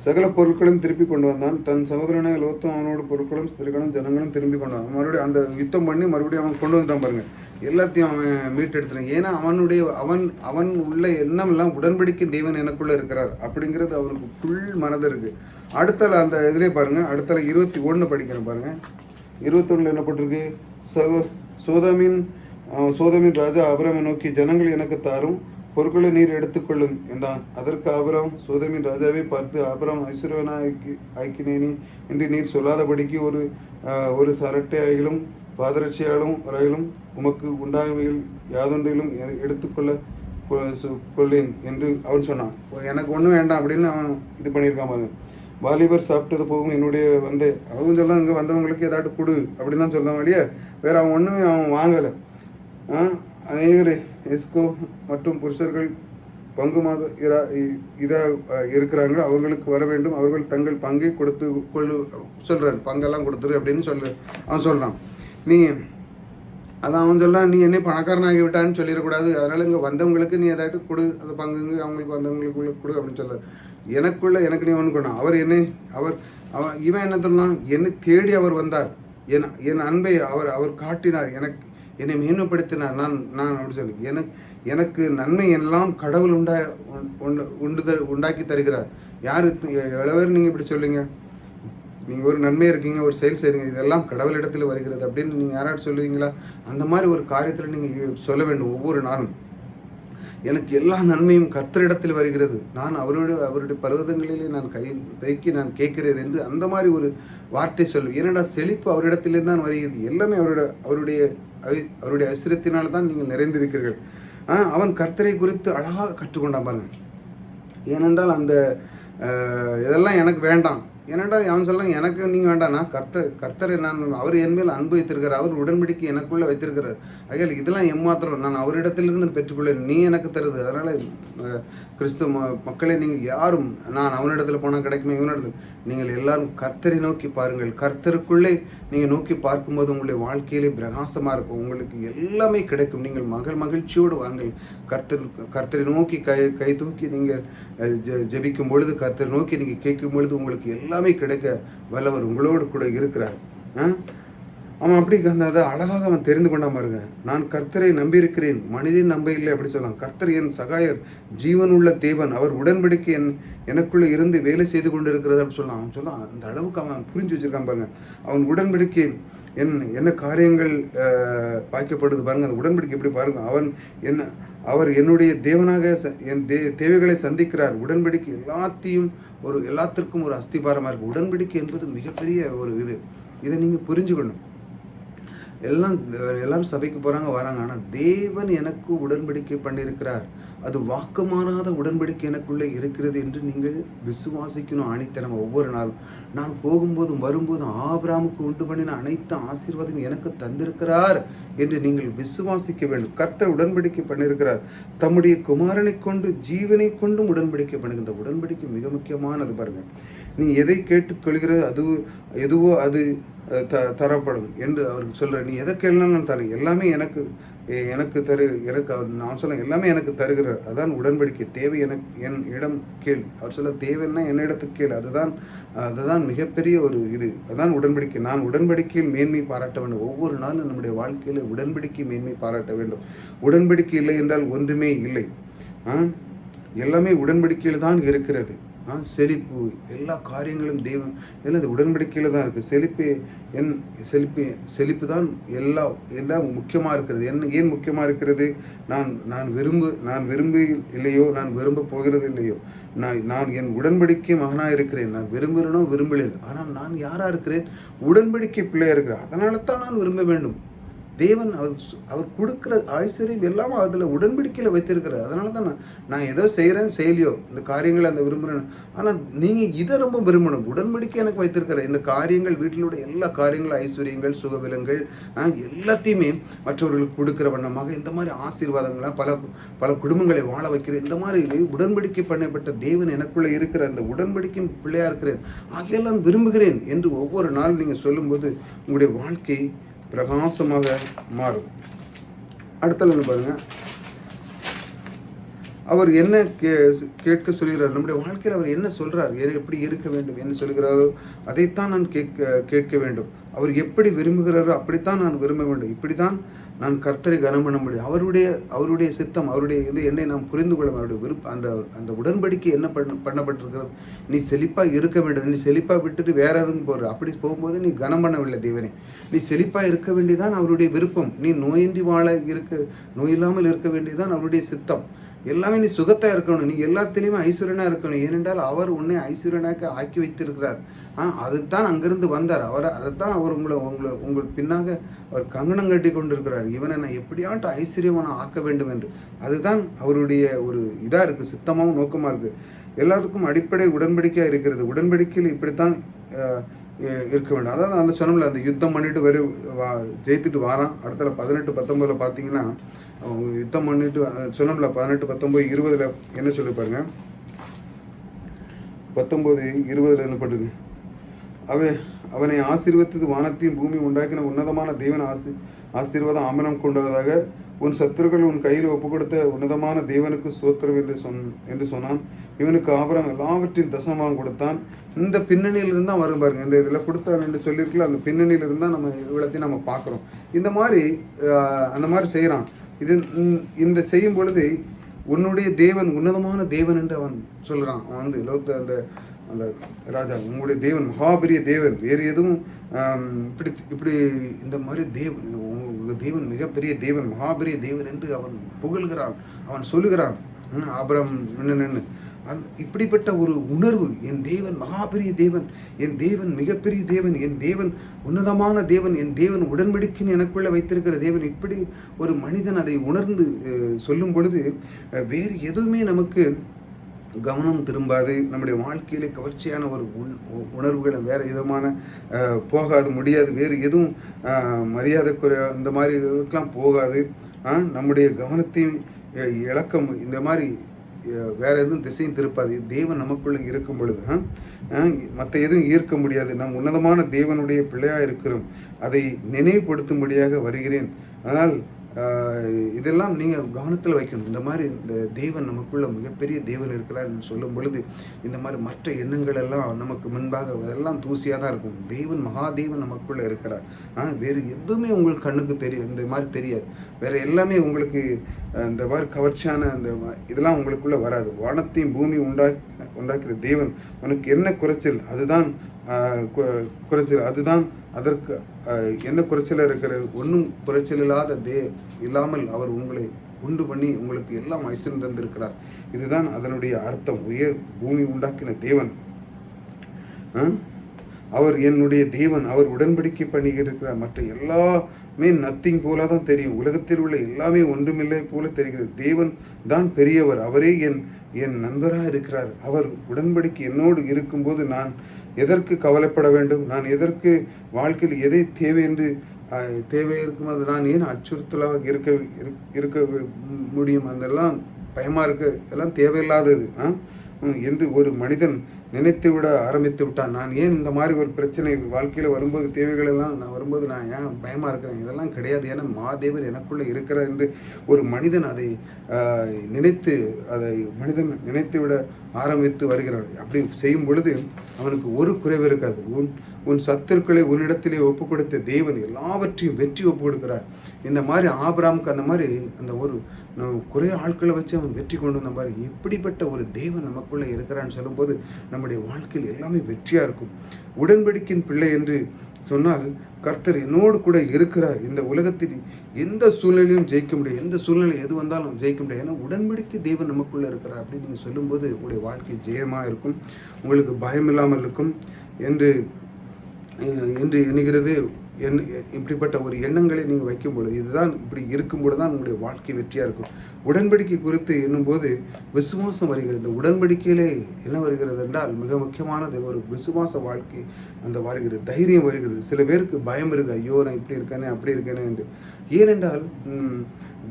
சகல பொருட்களும் திருப்பி கொண்டு வந்தான். தன் சகோதரனை லோத்தும் அவனோட பொருட்களும் ஸ்திரீகளும் ஜனங்களும் திரும்பி கொண்டு வந்தான். மறுபடியும் அந்த யுத்தம் பண்ணி மறுபடியும் அவன் கொண்டு வந்துட்டான் பாருங்க. எல்லாத்தையும் அவன் மீட்டெடுத்துட்டான் ஏன்னா அவனுடைய அவன் அவன் உள்ள எண்ணம்லாம் உடன்படிக்கை தெய்வன் எனக்குள்ள இருக்கிறார். அப்படிங்கிறது அவனுக்கு புல் மனது இருக்கு. அடுத்தல அந்த இதுலேயே பாருங்க. அடுத்தல இருபத்தி ஒன்று படிக்கிறேன் பாருங்க. இருபத்தொன்னுல என்ன போட்டிருக்கு? சகோ சோதமின் சோதமின் ராஜா அபிரமை நோக்கி ஜனங்கள் எனக்கு தாரும். பொருட்களை நீர் எடுத்துக்கொள்ளும் என்றான். அதற்கு அபரம் சோதமின் ராஜாவை பார்த்து ஆபரம் ஐஸ்வர்யவனா ஆக்கி ஆக்கினேனி என்று நீர் சொல்லாதபடிக்கு ஒரு ஒரு சரட்டை ஆகிலும் பாதரட்சியாலும் வரையிலும் உமக்கு உண்டாகவையில் யாதொன்றிலும் எடுத்துக்கொள்ள கொ- கொள்ளேன் என்று அவன் சொன்னான். எனக்கு ஒன்றும் வேண்டாம் அப்படின்னு அவன் இது பண்ணியிருக்கான் பாருங்க. வாலிபர் சாப்பிட்டது போகும் என்னுடைய வந்து. அவங்க சொல்ல இங்கே வந்தவங்களுக்கு ஏதாட்டு கொடு அப்படின்னு தான் சொல்லுவான் இல்லையா வேற அவன் ஒன்றுமே அவன் வாங்கலை. ஆ, அநேகர் எஸ்கோ மற்றும் புருஷர்கள் பங்கு மாத இரா இதாக இருக்கிறாங்களோ அவர்களுக்கு வர வேண்டும். அவர்கள் தங்கள் பங்கை கொடுத்து கொள்ளு சொல்கிறார் பங்கெல்லாம் கொடுத்துரு அப்படின்னு சொல்லு அவன் சொல்கிறான் நீ அதான் அவன் சொல்கிறான் நீ என்னை பணக்காரனாகி விட்டான்னு சொல்லிடக்கூடாது. அதனால் இங்கே வந்தவங்களுக்கு நீ ஏதாட்டு கொடு. அந்த பங்குங்க அவங்களுக்கு வந்தவங்களுக்கு கொடு அப்படின்னு சொல்கிறார் எனக்குள்ள எனக்கு நீ ஒன்று கொண்டான் அவர் என்னை அவர் அவன் இவன் என்ன சொன்னான் என்னை தேடி அவர் வந்தார். என் என் அன்பை அவர் அவர் காட்டினார். எனக்கு என்னை மேன்மைப்படுத்தினார் நான் நான் அப்படி சொல்லி எனக்கு எனக்கு நன்மை எல்லாம் கடவுள் உண்டா உண்டு உண்டு த- உண்டாக்கி தருகிறார். யார் எவ்வளோ பேர் நீங்கள் இப்படி சொல்லுங்க? நீங்கள் ஒரு நன்மை இருக்கீங்க ஒரு செயல் செய்கிறீங்க இதெல்லாம் கடவுளிடத்தில் வருகிறது அப்படின்னு நீங்கள் யாராவது சொல்லுவீங்களா? அந்த மாதிரி ஒரு காரியத்தில் நீங்கள் சொல்ல வேண்டும் ஒவ்வொரு நாளும். எனக்கு எல்லா நன்மையும் கர்த்தரிடத்தில் வருகிறது. நான் அவருடைய அவருடைய பருவதங்களிலே நான் கை தைக்கி நான் கேட்கிறேன் என்று அந்த மாதிரி ஒரு வார்த்தை சொல்லும் ஏனென்றால் செழிப்பு அவரிடத்திலே தான் வருகிறது. எல்லாமே அவருடைய அவருடைய அவருடைய ஐஸ்வர்யத்தினால் தான் நீங்கள் நிறைந்திருக்கிறீர்கள். ஆ, அவன் கர்த்தரை குறித்து அழகாக கற்றுக்கொண்டான் பாருங்கள் ஏனென்றால் அந்த இதெல்லாம் எனக்கு வேண்டாம். ஏனென்றால் அவன் சொல்கிறான் எனக்கு நீங்கள் வேண்டாம் நான் கர்த்தர் கர்த்தரை நான் அவர் என் மேல் அன்பு வைத்திருக்கிறார் அவர் உடன்படிக்கை எனக்குள்ளே வைத்திருக்கிறார். ஆகையால் இதெல்லாம் எம்மாத்திரம் நான் அவரிடத்திலிருந்து பெற்றுக்கொள்ள நீ எனக்கு தருது. அதனால் கிறிஸ்துவ ம- மக்களே நீங்கள் யாரும் நான் அவனிடத்தில் போனால் கிடைக்குமே இவனிடத்தில்? நீங்கள் எல்லாரும் கர்த்தரை நோக்கி பாருங்கள். கர்த்தருக்குள்ளே நீங்கள் நோக்கி பார்க்கும்போது உங்களுடைய வாழ்க்கையிலே பிரகாசமாக இருக்கும். உங்களுக்கு எல்லாமே கிடைக்கும். நீங்கள் மகள் மகிழ்ச்சியோடு வாங்கள் கர்த்தர் கர்த்தரை நோக்கி கை கை தூக்கி நீங்கள் ஜெ- ஜெபிக்கும் பொழுது கர்த்தரை நோக்கி நீங்கள் கேட்கும் பொழுது உங்களுக்கு எல்லாமே கிடைக்க வல்லவர் உங்களோடு கூட இருக்கிறார். ஆ? அவன் அப்படி அந்த அதை அழகாக அவன் தெரிந்து கொண்டாம இருங்க நான் கர்த்தரை நம்பியிருக்கிறேன். மனிதன் நம்ப இல்லை அப்படி சொல்லலாம். கர்த்தர் என் சகாயர் ஜீவன் உள்ள தேவன். அவர் உடன்படிக்கை என் எனக்குள்ளே இருந்து வேலை செய்து கொண்டு இருக்கிறது அப்படின்னு சொல்லலாம். அவன் சொல்லலாம் அந்த அளவுக்கு அவன் புரிஞ்சு வச்சிருக்கான் பாருங்க. அவன் உடன்படிக்கை என் என்ன காரியங்கள் அஹ், வாய்க்கப்படுது பாருங்க. அந்த உடன்படிக்கை எப்படி பாருங்க. அவன் என்ன அவர் என்னுடைய தேவனாக ச- என் தே தேவைகளை சந்திக்கிறார். உடன்படிக்கை எல்லாத்தையும் ஒரு எல்லாத்திற்கும் ஒரு அஸ்திபாரமாக இருக்குது உடன்படிக்கை என்பது மிகப்பெரிய ஒரு இது. இதை நீங்கள் புரிஞ்சுக்கணும். எல்லாம் எல்லாம் சபைக்கு போகிறாங்க வராங்க. ஆனால் தேவன் எனக்கு உடன்படிக்கை பண்ணியிருக்கிறார். அது வாக்கு மாறாத உடன்படிக்கை எனக்குள்ளே இருக்கிறது என்று நீங்கள் விசுவாசிக்கணும். ஆணித்தனம் ஒவ்வொரு நாளும். நான் போகும்போதும் வரும்போதும் ஆபிராமுக்கு உண்டு பண்ணின அனைத்து ஆசீர்வாதம் எனக்கு தந்திருக்கிறார் என்று நீங்கள் விசுவாசிக்க வேண்டும். கர்த்தர் உடன்படிக்கை பண்ணியிருக்கிறார். தம்முடைய குமாரனை கொண்டு ஜீவனை கொண்டும் உடன்படிக்கை பண்ணுங்க இந்த உடன்படிக்கை மிக முக்கியமானது பாருங்கள் நீ எதை கேட்டுக்கொள்கிறது அது எதுவோ அது த தரப்படும் என்று அவருக்கு சொல்கிறார் நீ எதை கேள்னாலும் நான் தரேன்? எல்லாமே எனக்கு எனக்கு தரு எனக்கு அவர் நான் சொல்ல எல்லாமே எனக்கு தருகிறார். அதான் உடன்படிக்கை தேவை எனக்கு என் இடம் கேள். அவர் சொல்ல தேவைன்னா என்னிடத்துக்கு கேள். அதுதான் அதுதான் மிகப்பெரிய ஒரு இது. அதான் உடன்படிக்கை. நான் உடன்படிக்கையில் மேன்மை பாராட்ட வேண்டும். ஒவ்வொரு நாளும் நம்முடைய வாழ்க்கையில் உடன்படிக்கை மேன்மை பாராட்ட வேண்டும். உடன்படிக்கை இல்லை என்றால் ஒன்றுமே இல்லை. ஆ? எல்லாமே உடன்படிக்கையில் தான் இருக்கிறது. செழிப்பு எல்லா காரியங்களும் தெய்வம். எல்லாம் இந்த உடன்படிக்கையில் தான் இருக்குது செழிப்பு என் செழிப்பு செழிப்பு தான் எல்லா எல்லாம் முக்கியமாக இருக்கிறது. என்ன ஏன் முக்கியமாக இருக்கிறது? நான் நான் விரும்பு நான் விரும்பு இல்லையோ நான் விரும்ப போகிறது இல்லையோ? நான் நான் என் உடன்படிக்கை மகனாக இருக்கிறேன். நான் விரும்புகிறேனோ விரும்பலேன் ஆனால் நான் யாராக இருக்கிறேன்? உடன்படிக்கை பிள்ளையாக இருக்கிறேன். அதனால தான் நான் விரும்ப வேண்டும். தேவன் அவர் அவர் கொடுக்குற ஐஸ்வர்யம் எல்லாமே அதில் உடன்படிக்கையில் வைத்திருக்கிறார். அதனால தான் நான் நான் ஏதோ செய்கிறேன் செய்யலையோ இந்த காரியங்களை அந்த விரும்புகிறேன் ஆனால் நீங்கள் இதை ரொம்ப விரும்பணும். உடன்படிக்கை எனக்கு வைத்திருக்கிற இந்த காரியங்கள் வீட்டில் உள்ள எல்லா காரியங்களும் ஐஸ்வர்யங்கள் சுகவிலங்கள் எல்லாத்தையுமே மற்றவர்களுக்கு கொடுக்குற வண்ணமாக இந்த மாதிரி ஆசீர்வாதங்களாக பல பல குடும்பங்களை வாழ வைக்கிற இந்த மாதிரி உடன்படிக்கை பண்ணப்பட்ட தேவன் எனக்குள்ளே இருக்கிற அந்த உடன்படிக்கை பிள்ளையாக இருக்கிறேன். ஆகையெல்லாம் விரும்புகிறேன் என்று ஒவ்வொரு நாளும் நீங்கள் சொல்லும்போது உங்களுடைய வாழ்க்கை பிரகாசமாக மாறும். அடுத்த line பாருங்க. அவர் என்ன கே கேட்க சொல்கிறார்? நம்முடைய வாழ்க்கையில் அவர் என்ன சொல்கிறார் எப்படி இருக்க வேண்டும்? என்ன சொல்கிறாரோ அதைத்தான் நான் கேட்க கேட்க வேண்டும். அவர் எப்படி விரும்புகிறாரோ அப்படித்தான் நான் விரும்ப வேண்டும். இப்படி தான் நான் கர்த்தரை கனம் பண்ண முடியும். அவருடைய அவருடைய சித்தம் அவருடைய இது என்னை நாம் புரிந்து கொள்ள அவருடைய விருப்பம் அந்த அந்த உடன்படிக்கை என்ன பண்ண பண்ணப்பட்டிருக்கிறது? நீ செழிப்பாக இருக்க வேண்டும். நீ செழிப்பாக விட்டுட்டு வேற எதுவும் போடுற அப்படி போகும்போது நீ கனம் பண்ணவில்லை தேவனே. நீ செழிப்பாக இருக்க வேண்டியதான் அவருடைய விருப்பம். நீ நோயின்றி வாழ இருக்க நோயில்லாமல் இருக்க வேண்டியதான் அவருடைய சித்தம். எல்லாமே நீ சுகத்தா இருக்கணும். நீ எல்லாத்துலேயுமே ஐஸ்வர்யனா இருக்கணும். ஏனென்றால் அவர் உன்னை ஐஸ்வர்யனாக்க ஆக்கி வைத்திருக்கிறார். ஆ அதுதான் அங்கிருந்து வந்தார். அவர் அதைத்தான் அவர் உங்களை உங்களை உங்கள் பின்னாக அவர் கங்கணம் கட்டி கொண்டிருக்கிறார். இவனை நான் எப்படியாட்டும் ஐஸ்வர்யமான ஆக்க வேண்டும் என்று. அதுதான் அவருடைய ஒரு இதாக இருக்குது சித்தமாகவும் நோக்கமாக இருக்குது எல்லாருக்கும் அடிப்படை உடன்படிக்கையாக இருக்கிறது. உடன்படிக்கையில் இப்படித்தான் இருக்க வேண்டும். அதாவது அந்த சொன்னோம்ல அந்த யுத்தம் பண்ணிட்டு வர வா ஜெயித்துட்டு வாரான். அடுத்தல பதினெட்டு பத்தொம்போதில் பார்த்தீங்கன்னா அவங்க யுத்தம் பண்ணிட்டு அஹ், சொன்னோம்ல பதினெட்டு பத்தொம்போது இருபதில் என்ன சொல்லி பாருங்க? பத்தொம்போது இருபதில் என்ன பண்ணுங்க அவன் அவனை ஆசீர்வதித்து வானத்தையும் பூமி உண்டாக்கின உன்னதமான தெய்வன் ஆசி ஆசீர்வாதம் ஆமனம் கொண்டதாக உன் சத்துருக்கள் உன் கையில் ஒப்பு கொடுத்த உன்னதமான தேவனுக்கு ஸ்தோத்திரம் என்று சொன் என்று சொன்னான். இவனுக்கு ஆபரம் எல்லாவற்றையும் தசமாம் கொடுத்தான். இந்த பின்னணியிலிருந்து தான் வரும் பாருங்க. இந்த இதில் கொடுத்தான் என்று சொல்லியிருக்கல. அந்த பின்னணியிலிருந்து தான் நம்ம இவ்வளோத்தையும் நம்ம பார்க்குறோம். இந்த மாதிரி அந்த மாதிரி செய்கிறான். இது இந்த- செய்யும் பொழுது உன்னுடைய தேவன் உன்னதமான தேவன் என்று அவன் சொல்கிறான். அவன் வந்து லோத்த அந்த அந்த ராஜா உங்களுடைய தேவன் மகாபெரிய தேவன். வேறு எதுவும் இப்படி இப்படி இந்த மாதிரி தேவன் தேவன் மிகப்பெரிய தேவன் மகாபெரிய தேவன் என்று அவன் புகழ்கிறான் அவன் சொல்லுகிறான். அப்புறம் நின்று நின்று இப்படிப்பட்ட ஒரு உணர்வு என் தேவன் மகாபெரிய தேவன் என் தேவன் மிகப்பெரிய தேவன் என் தேவன் உன்னதமான தேவன் என் தேவன் உடன்படிக்கின்னு எனக்குள்ளே வைத்திருக்கிற தேவன் இப்படி ஒரு மனிதன் அதை உணர்ந்து சொல்லும் பொழுது வேறு எதுவுமே நமக்கு கவனம் திரும்பாது. நம்முடைய வாழ்க்கையிலே கவர்ச்சியான ஒரு உண் உணர்வுகளை வேறு விதமான போகாது முடியாது. வேறு எதுவும் மரியாதைக்குறை அந்த இந்த மாதிரி இதுக்கெல்லாம் போகாது. நம்முடைய கவனத்தையும் இழக்கம் இந்த மாதிரி வேறு வேற எதுவும் திசையும் திருப்பாது. தேவன் நமக்குள்ளே இருக்கும் பொழுது மற்ற எதுவும் ஈர்க்க முடியாது. நம் உன்னதமான தேவனுடைய பிள்ளையாக இருக்கிறோம் அதை நினைவுபடுத்தும்படியாக வருகிறேன். ஆனால் இதெல்லாம் நீங்கள் கவனத்தில் வைக்கணும். இந்த மாதிரி இந்த தேவன் நமக்குள்ள மிகப்பெரிய தேவன் இருக்கிறான்னு சொல்லும் பொழுது இந்த மாதிரி மற்ற எண்ணங்கள் எல்லாம் நமக்கு முன்பாக அதெல்லாம் தூசியாக தான் இருக்கும். தேவன் மகாதேவன் நமக்குள்ளே இருக்கிறார். ஆனால் வேறு எதுவுமே உங்களுக்கு கண்ணுக்கு தெரியும் இந்த மாதிரி தெரியாது. வேறு எல்லாமே உங்களுக்கு இந்த மாதிரி கவர்ச்சியான அந்த இதெல்லாம் உங்களுக்குள்ளே வராது. வானத்தையும் பூமி உண்டாக்கி உண்டாக்கிற தேவன் உனக்கு என்ன குறைச்சல்? அதுதான் குறைச்சல் அதுதான் அதற்கு என்ன குறைச்சல் இருக்கிறது? ஒன்றும் குறைச்சல் இல்லாத தே இல்லாமல் அவர் உங்களை உண்டு பண்ணி உங்களுக்கு எல்லாம் ஐஸ்வர்யம் தந்திருக்கிறார். இதுதான் அதனுடைய அர்த்தம். உயர் பூமி உண்டாக்கின தேவன். அவர் என்னுடைய தேவன். அவர் உடன்படிக்கை பண்ணியிருக்கிறார் மற்ற எல்லாமே நத்திங் போல தான் தெரியும். உலகத்தில் உள்ள எல்லாமே ஒன்றுமில்லை போல தெரிகிறது. தேவன் தான் பெரியவர். அவரே என் என் நண்பராக இருக்கிறார். அவர் உடன்படிக்கை என்னோடு இருக்கும்போது நான் எதற்கு கவலைப்பட வேண்டும்? நான் எதற்கு வாழ்க்கையில் எதை தேவை என்று தேவை இருக்கும் அது நான் ஏன் அச்சுறுத்தலாக இருக்க இருக்க- முடியும்? அதெல்லாம் பயமாக இருக்க எல்லாம் தேவையில்லாதது ஆ? என்று ஒரு மனிதன் நினைத்து விட ஆரம்பித்து விட்டான். நான் ஏன் இந்த மாதிரி ஒரு பிரச்சனை வாழ்க்கையில் வரும்போது தேவைகள் எல்லாம் நான் வரும்போது நான் ஏன் பயமாக இருக்கிறேன்? இதெல்லாம் கிடையாது. ஏன்னா மாதேவர் எனக்குள்ளே இருக்கிறார் என்று ஒரு மனிதன் அதை நினைத்து அதை மனிதன் நினைத்து விட ஆரம்பித்து வருகிறான் அப்படி செய்யும் பொழுது அவனுக்கு ஒரு குறைவு இருக்காது. உன் உன் சத்துருக்களை உன்னிடத்திலே ஒப்பு கொடுத்த தேவன் எல்லாவற்றையும் வெற்றி ஒப்பு கொடுக்கிறார் இந்த மாதிரி ஆபிராமுக்கு அந்த மாதிரி அந்த ஒரு நம்ம குறைய ஆட்களை வச்சு அவன் வெற்றி கொண்டு வந்த மாதிரி இப்படிப்பட்ட ஒரு தேவன் நமக்குள்ளே இருக்கிறான்னு சொல்லும்போது நம்முடைய வாழ்க்கையில் எல்லாமே வெற்றியாக இருக்கும். உடன்படிக்கையின் பிள்ளை என்று சொன்னால் கர்த்தர் என்னோடு கூட இருக்கிறார். இந்த உலகத்தில் எந்த சூழ்நிலையும் ஜெயிக்க முடியும் எந்த சூழ்நிலை எது வந்தாலும் ஜெயிக்க முடியாது. ஏன்னா உடன்படிக்கை தேவன் நமக்குள்ளே இருக்கிறார் அப்படின்னு நீங்கள் சொல்லும்போது உங்களுடைய வாழ்க்கை ஜெயமாக இருக்கும். உங்களுக்கு பயம் இல்லாமல் இருக்கும் என்று என்று எண்ணுகிறது. எண் இப்படிப்பட்ட ஒரு எண்ணங்களை நீங்கள் வைக்கும்பொழுது இதுதான் இப்படி இருக்கும்போது தான் உங்களுடைய வாழ்க்கை வெற்றியாக இருக்கும். உடன்படிக்கை குறித்து எண்ணும்போது விசுவாசம் வருகிறது. இந்த உடன்படிக்கையிலே என்ன வருகிறது என்றால் மிக முக்கியமானது ஒரு விசுவாச வாழ்க்கை அந்த வருகிறது. தைரியம் வருகிறது. சில பேருக்கு பயம் இருக்கு. ஐயோ நான் இப்படி இருக்கேனே அப்படி இருக்கேனே என்று. ஏனென்றால்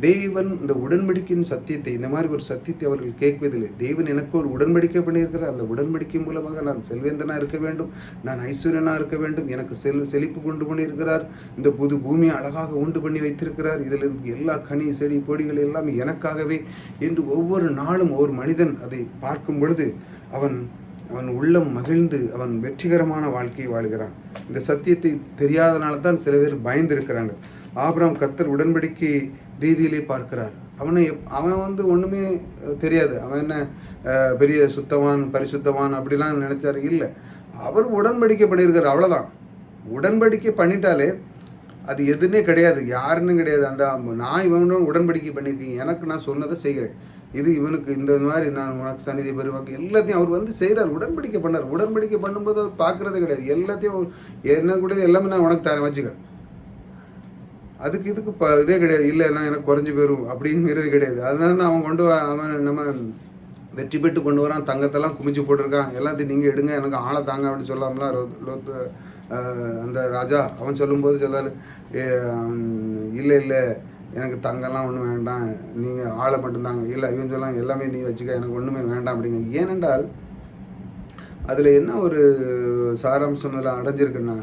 தேவன் இந்த உடன்படிக்கையின் சத்தியத்தை இந்த மாதிரி ஒரு சத்தியத்தை அவர்கள் கேட்பதில்லை தேவன் எனக்கு ஒரு உடன்படிக்கை பண்ணியிருக்கிறார். அந்த உடன்படிக்கை மூலமாக நான் செல்வேந்தனாக இருக்க வேண்டும். நான் ஐஸ்வர்யனாக இருக்க வேண்டும். எனக்கு செல் செழிப்பு கொண்டு பண்ணியிருக்கிறார். இந்த புது பூமியை அழகாக உண்டு பண்ணி வைத்திருக்கிறார். இதில் எல்லா கனி செடி கொடிகள் எல்லாம் எனக்காகவே என்று ஒவ்வொரு நாளும் ஒரு மனிதன் அதை பார்க்கும் பொழுது அவன் அவன் உள்ளம் மகிழ்ந்து அவன் வெற்றிகரமான வாழ்க்கையை வாழ்கிறான். இந்த சத்தியத்தை தெரியாதனால தான் சில பேர் பயந்து இருக்கிறாங்க. ஆபிரகாம் கத்தர் உடன்படிக்கை ரீதியிலே பார்க்கிறார். அவனை அவன் வந்து ஒன்றுமே தெரியாது. அவன் என்ன பெரிய சுத்தவான் பரிசுத்தவான் அப்படிலாம் நினச்சார்? இல்லை. அவர் உடன்படிக்கை பண்ணியிருக்காரு. அவ்வளோதான் உடன்படிக்கை பண்ணிட்டாலே அது எதுனே கிடையாது. யாருன்னு கிடையாது. அந்த நான் இவனுடன் உடன்படிக்கை பண்ணியிருக்கேன். எனக்கு நான் சொன்னதை செய்கிறேன். இது இவனுக்கு இந்த மாதிரி நான் உனக்கு சந்நிதி பெறுவாக்கு. எல்லாத்தையும் அவர் வந்து செய்கிறார். உடன்படிக்கை பண்ணார். உடன்படிக்கை பண்ணும்போது அவர் பார்க்குறது கிடையாது. எல்லாத்தையும் என்ன கூட எல்லாமே நான் உனக்கு தரேன். வச்சுக்க. அதுக்கு இதுக்கு ப இதே கிடையாது. இல்லை எனக்கு குறைஞ்சி போயிடும் அப்படிங்கிறது கிடையாது. அதனால தான் அவன் கொண்டு அவன் நம்ம வெற்றி பெற்று கொண்டு வரான். தங்கத்தெல்லாம் குமிச்சு போட்டிருக்கான். எல்லாத்தையும் நீங்கள் எடுங்க. எனக்கு ஆளை தாங்க அப்படின்னு சொல்லாமல லோத்து அந்த ராஜா அவன் சொல்லும்போது சொல்லாரு. இல்லை இல்லை. எனக்கு தங்கம்லாம் ஒன்றும் வேண்டாம். நீங்கள் ஆளை மட்டும்தாங்க இல்லை இவன் சொல்லலாம் எல்லாமே நீ வச்சுக்க. எனக்கு ஒன்றுமே வேண்டாம். அப்படிங்க. ஏனென்றால் அதில் என்ன ஒரு சாராம்சம் அதில் அடைஞ்சிருக்குன்னா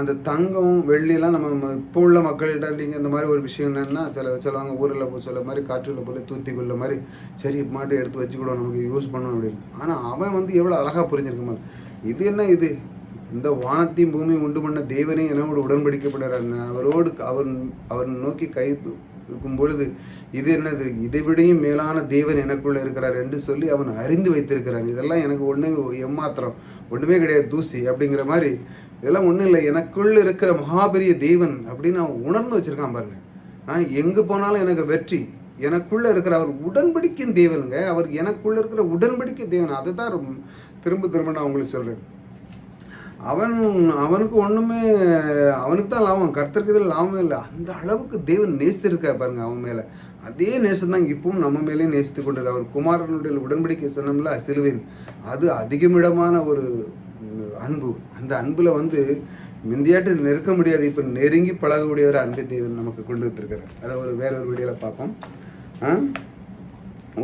அந்த தங்கம் வெள்ளிலாம் நம்ம இப்போ உள்ள மக்கள்கிட்ட நீங்கள் இந்த மாதிரி ஒரு விஷயம் என்னென்னா சில சிலவங்க ஊரில் போய் சொல்ல மாதிரி காற்றில் போய் தூத்திக்குள்ள மாதிரி சரி மாட்டு எடுத்து வச்சுக்கூட நமக்கு யூஸ் பண்ணணும் அப்படின்னு. ஆனால் அவன் வந்து எவ்வளோ அழகாக புரிஞ்சிருக்க மாதிரி இது என்ன இது? இந்த வானத்தையும் பூமியும் உண்டு பண்ண தேவனே என்னோடு உடன்படிக்கப்படுறார்? அவரோடு அவர் அவர் நோக்கி கை இருக்கும் பொழுது இது என்னது? இதைவிடையும் மேலான தேவன் எனக்குள்ள இருக்கிறார் என்று சொல்லி அவன் அறிந்து வைத்திருக்கிறான். இதெல்லாம் எனக்கு ஒன்றுமே எம்மாத்திரம் ஒன்றுமே கிடையாது தூசி அப்படிங்கிற மாதிரி இதெல்லாம் ஒன்றும் இல்லை. எனக்குள்ளே இருக்கிற மகாபெரிய தேவன் அப்படின்னு அவன் உணர்ந்து வச்சுருக்கான் பாருங்க. ஆ எங்கே போனாலும் எனக்கு வெற்றி. எனக்குள்ளே இருக்கிற அவர் உடன்படிக்கும் தேவனுங்க. அவர் எனக்குள்ளே இருக்கிற உடன்படிக்கை தேவன். அதுதான் தான் திரும்ப திரும்ப நான் உங்களுக்கு சொல்கிறேன் அவன் அவனுக்கு ஒன்றுமே அவனுக்கு தான் லாபம். கர்த்தருக்கு இதில் லாபமே இல்லை. அந்த அளவுக்கு தேவன் நேசித்திருக்கார் பாருங்க அவன் மேலே. அதே நேசம் தான் இப்பவும் நம்ம மேலேயும் நேசித்து கொண்டிருக்கார் அவர் குமாரனுடைய உடன்படிக்கை சொன்னோம்ல சிலுவையில். அது அதிகமிடமான ஒரு அன்பு. அந்த அன்பில் வந்து முந்தையாட்டு நெருக்க முடியாது. இப்போ நெருங்கி பழகக்கூடிய ஒரு அன்பு தேவன் நமக்கு கொண்டு வந்திருக்கிறார். அதை ஒரு வேற ஒரு வீடியோவில் பார்ப்போம்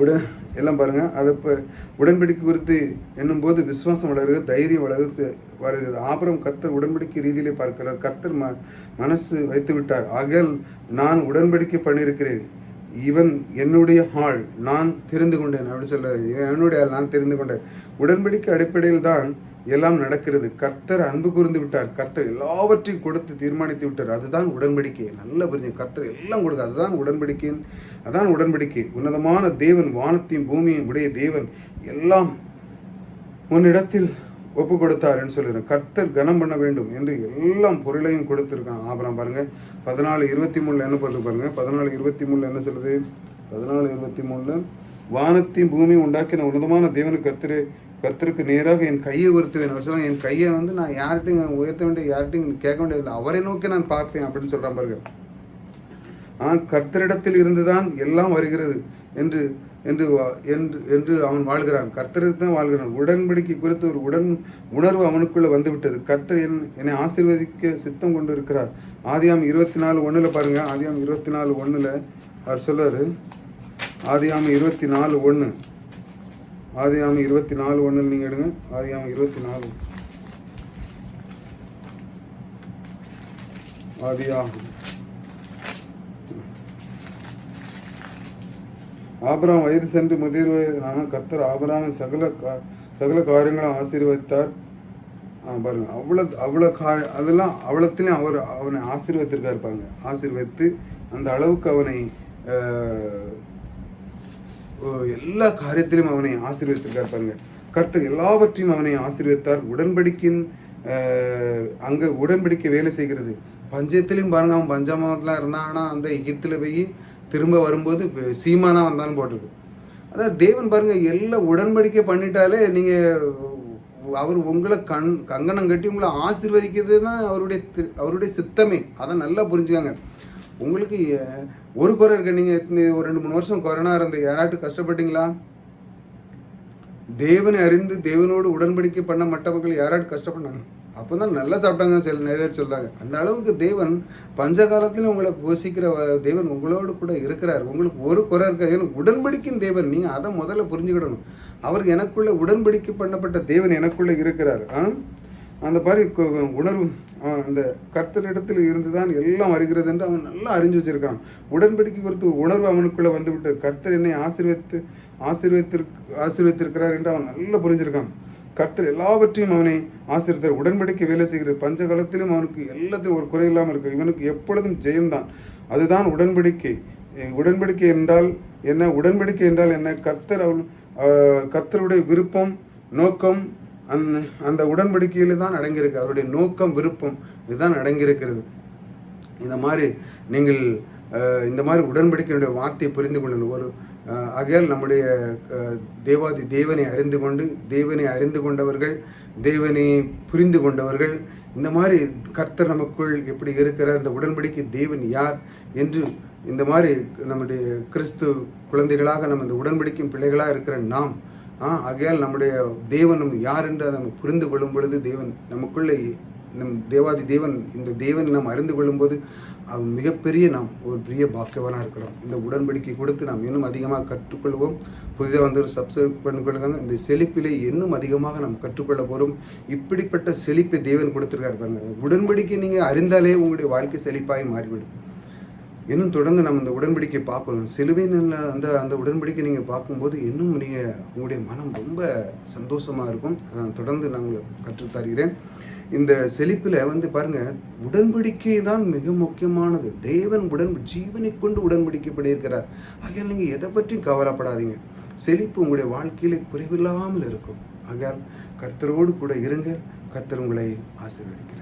உடன் எல்லாம் பாருங்கள் அதை இப்போ உடன்படிக்கை குறித்து என்னும்போது விசுவாசம் வளருது தைரியம் வளருது வருகிறது. ஆபரம் கர்த்தர் உடன்படிக்கை ரீதியிலே பார்க்கிறார். கர்த்தர் ம மனசு வைத்து விட்டார். ஆகையால் நான் உடன்படிக்கை பண்ணியிருக்கிறேன். இவன் என்னுடைய ஆள். நான் தெரிந்து கொண்டேன். அப்படி சொல்கிறார் இவன் என்னுடைய ஆள். நான் தெரிந்து கொண்டேன். உடன்படிக்கை அடிப்படையில் தான் எல்லாம் நடக்கிறது. கர்த்தர் அன்பு கூர்ந்து விட்டார். கர்த்தர் எல்லாவற்றையும் கொடுத்து தீர்மானித்து விட்டார். அதுதான் உடன்படிக்கை. நல்ல புரிஞ்சு கர்த்தர் எல்லாம் கொடுக்க. அதுதான் உடன்படிக்கையின் அதான் உடன்படிக்கை. உன்னதமான தேவன் வானத்தையும் பூமியையும் உடைய தேவன் எல்லாம் உன்னிடத்தில் ஒப்பு கொடுத்தார் என்று சொல்லுகிறேன். கர்த்தர் கனம் பண்ண வேண்டும் என்று எல்லாம் பொருளையும் கொடுத்துருக்கான் ஆபரம் பாருங்க. பதினாலு இருபத்தி மூணுல என்ன பண்ணுறது பாருங்க. பதினாலு இருபத்தி மூணுல என்ன சொல்லுது? பதினாலு இருபத்தி மூணுல வானத்தையும் பூமியும் உண்டாக்கின உன்னதமான தேவனுக்கு கர்த்தரு கர்த்தருக்கு நேராக என் கையை உயர்த்துவேன். அவர் சொல்லுவாங்க என் கையை வந்து நான் யார்கிட்டையும் உயர்த்த வேண்டிய யார்கிட்டையும் கேட்க வேண்டியதில்லை அவரை நோக்கி நான் பார்ப்பேன் அப்படின்னு சொல்றான் பாருங்க. ஆ கர்த்தரிடத்தில் இருந்துதான் எல்லாம் வருகிறது என்று என்று வா- என்று என்று அவன் வாழ்கிறான். கர்த்தருக்கு தான் வாழ்கிறான். உடன்படிக்கை குறித்து ஒரு உடன் உணர்வு அவனுக்குள்ளே வந்துவிட்டது. கர்த்தர் என் என்னை ஆசீர்வதிக்க சித்தம் கொண்டு இருக்கிறார் ஆதியாம் இருபத்தி நாலு ஒன்றில் பாருங்கள் ஆதியாம் இருபத்தி நாலு ஒன்றில் அவர் சொல்றாரு. ஆதியாம் இருபத்தி நாலு ஒன்று ஆதியாமி இருபத்தி நாலு ஒன்றில் நீங்கள் எடுங்க. ஆதியாமி இருபத்தி நாலு ஆதியாகும் ஆபராம் வயது சென்று முதிர் வயதான கத்தர் ஆபிராமை சகல சகல காரியங்களும் ஆசீர்வதித்தார். பாருங்க. அவ்வளோ அவ்வளோ கா அதெல்லாம் அவ்வளோத்துலேயும் அவர் அவனை ஆசீர்வதித்திருக்கார் பாருங்க. ஆசீர்வதித்து அந்த அளவுக்கு அவனை ஆஹ், எல்லா காரியத்திலும் அவனை ஆசீர்வதித்திருக்கார் பாருங்க. கர்த்தர் எல்லாவற்றையும் அவனை ஆசீர்வதித்தார். உடன்படிக்கின் அங்கே உடன்படிக்கை வேலை செய்கிறது. பஞ்சத்திலையும் பாருங்க அவன் பஞ்சமாவெலாம் இருந்தான். ஆனால் அந்த எகிப்தில் போய் திரும்ப வரும்போது சீமானாக சீமானா வந்தான்னு போட்டிருக்கு. அதான் தேவன் பாருங்க எல்லாம் உடன்படிக்கை பண்ணிட்டாலே நீங்கள் அவர் உங்களை கண் கங்கணம் கட்டி உங்களை ஆசீர்வதிக்கிறது தான் அவருடைய தி- அவருடைய சித்தமே. அதை நல்லா புரிஞ்சுக்காங்க. உங்களுக்கு ஒரு குறை இருக்கு. நீங்க ஒரு ரெண்டு மூணு வருஷம் கொரோனா இருந்த யாராட்டு கஷ்டப்பட்டீங்களா? தேவனை அறிந்து தேவனோடு உடன்படிக்கை பண்ண மற்றவர்கள் யாராட்டு கஷ்டப்பட்டாங்க? அப்போ தான் நல்லா சாப்பிட்டாங்க சில நிறைய சொல்கிறாங்க சொல்றாங்க அந்த அளவுக்கு தேவன் பஞ்ச காலத்தில் உங்களை போஷிக்கிற தேவன் உங்களோடு கூட இருக்கிறார். உங்களுக்கு ஒரு குறை இருக்காது ஏன்னா உடன்படிக்கும் தேவன். நீங்கள் அதை முதல்ல புரிஞ்சுக்கிடணும். அவர் எனக்குள்ள உடன்படிக்கை பண்ணப்பட்ட தேவன் எனக்குள்ள இருக்கிறார். ஆ அந்த மாதிரி உணர்வு அந்த கர்த்தரிடத்தில் இருந்து தான் எல்லாம் வருகிறது என்று அவன் நல்லா அறிஞ்சு வச்சிருக்கான் உடன்படிக்கை குறித்து உணர்வு அவனுக்குள்ளே வந்துவிட்டு கர்த்தர் என்னை ஆசீர்வதித்து ஆசீர்வத்திற்கு ஆசீர்வத்திருக்கிறார் என்று அவன் நல்லா புரிஞ்சிருக்கான். கர்த்தர் எல்லாவற்றையும் அவனை ஆசீர்வத்தார் உடன்படிக்கை வேலை செய்கிறது. பஞ்ச காலத்திலும் அவனுக்கு எல்லாத்திலும் ஒரு குறை இல்லாமல் இருக்கு. இவனுக்கு எப்பொழுதும் ஜெயம்தான். அதுதான் உடன்படிக்கை. உடன்படிக்கை என்றால் என்ன? உடன்படிக்கை என்றால் என்ன? கர்த்தர் அவன் கர்த்தருடைய விருப்பம் நோக்கம் அந்த அந்த உடன்படிக்கையில் தான் அடங்கியிருக்கு. அவருடைய நோக்கம் விருப்பம் இதுதான் அடங்கியிருக்கிறது. இந்த மாதிரி நீங்கள் இந்த மாதிரி உடன்படிக்கையுடைய வார்த்தையை புரிந்து கொள்ளணும் ஒரு அகையால் நம்முடைய தேவாதி தேவனை அறிந்து கொண்டு தேவனை அறிந்து கொண்டவர்கள் தேவனை புரிந்து கொண்டவர்கள் இந்த மாதிரி கர்த்தர் நமக்குள் எப்படி இருக்கிறார் இந்த உடன்படிக்கை தேவன் யார் என்று இந்த மாதிரி நம்முடைய கிறிஸ்து குழந்தைகளாக நம்ம இந்த உடன்படிக்கும் பிள்ளைகளாக இருக்கிற நாம் ஆகையால் நம்முடைய தேவன் யார் என்று அதை நம்ம புரிந்து கொள்ளும் பொழுது தேவன் நமக்குள்ளே நம் தேவாதி தேவன் இந்த தேவனை நாம் அறிந்து கொள்ளும்போது அவன் மிகப்பெரிய நாம் ஒரு பெரிய பாக்கியவனாக இருக்கிறோம். இந்த உடன்படிக்கை கொடுத்து நாம் இன்னும் அதிகமாக கற்றுக்கொள்வோம். புதிதாக வந்து சப்ஸ்கிரைப் பண்ணிக்கொள்ளுங்க. இந்த செழிப்பிலே இன்னும் அதிகமாக நாம் கற்றுக்கொள்ள போகிறோம் இப்படிப்பட்ட செழிப்பை தேவன் கொடுத்துருக்காரு பாருங்கள் உடன்படிக்கை நீங்கள் அறிந்தாலே உங்களுடைய வாழ்க்கை செழிப்பாக மாறிவிடும். இன்னும் தொடர்ந்து நம்ம இந்த உடன்படிக்கை பார்க்கணும் சிலுவையில் அந்த அந்த உடன்படிக்கை நீங்கள் பார்க்கும்போது இன்னும் நீங்கள் உங்களுடைய மனம் ரொம்ப சந்தோஷமாக இருக்கும். அதை தொடர்ந்து நான் உங்களுக்கு கற்றுத்தருகிறேன். இந்த செழிப்பில் வந்து பாருங்கள் உடன்படிக்கை தான் மிக முக்கியமானது. தேவன் உடன் ஜீவனை கொண்டு உடன்படிக்கை பண்ணியிருக்கிறார் ஆகையால் நீங்கள் எதை பற்றியும் கவலைப்படாதீங்க. செழிப்பு உங்களுடைய வாழ்க்கையில் குறைவில்லாமல் இருக்கும். ஆகையால் கர்த்தரோடு கூட இருங்கள். கர்த்தர் உங்களை ஆசீர்வதிக்கிறார்.